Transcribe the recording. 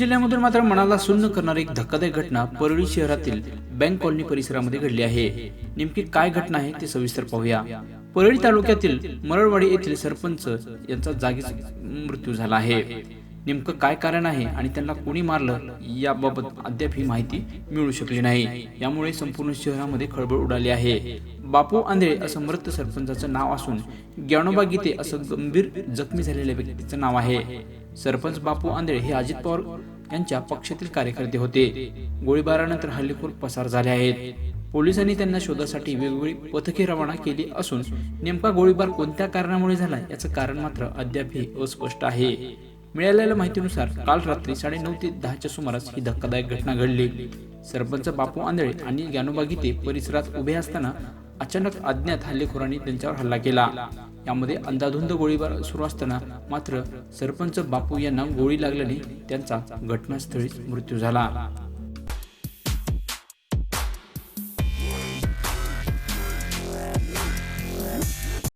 जिल्ह्यामधून मात्र मनाला सुन्न करणारी एक धक्कादायक घटना परळी शहरातील बँक कॉलनी परिसरामध्ये घडली आहे. नेमकी काय घटना आहे ते सविस्तर पाहूया. परळी तालुक्यातील मरळवाडी येथील सरपंच यांचा जागीच मृत्यू झाला आहे. नेमकं काय कारण आहे आणि त्यांना कोणी मारलं याबाबत अद्याप ही माहिती मिळू शकली नाही. यामुळे संपूर्ण शहरामध्ये खळबळ उडाली आहे. बापू आंधळे असं मृत सरपंचाचं नाव असून ज्ञानोबा गीते असं गंभीर जखमी झालेल्या व्यक्तीचं नाव आहे. सरपंच बापू आंधळे हे अजित पवार यांच्या पक्षातील कार्यकर्ते होते. गोळीबारानंतर हल्लेखोर पसार झाले आहेत. पोलिसांनी त्यांना शोधासाठी वेगवेगळी पथके रवाना केली असून नेमका गोळीबार कोणत्या कारणामुळे झाला याचं कारण मात्र अद्यापही अस्पष्ट आहे. मिळालेल्या माहितीनुसार काल रात्री साडेनऊ ते दहाच्या सुमारास ही धक्कादायक घटना घडली. सरपंच बापू आंधळे आणि ज्ञानोबा गीते परिसरात उभे असताना अचानक अज्ञात हल्लेखोरांनी त्यांच्यावर हल्ला केला. यामध्ये अंधाधुंद गोळीबार सुरू असताना मात्र सरपंच बापू यांना गोळी लागल्याने त्यांचा घटनास्थळीच मृत्यू झाला.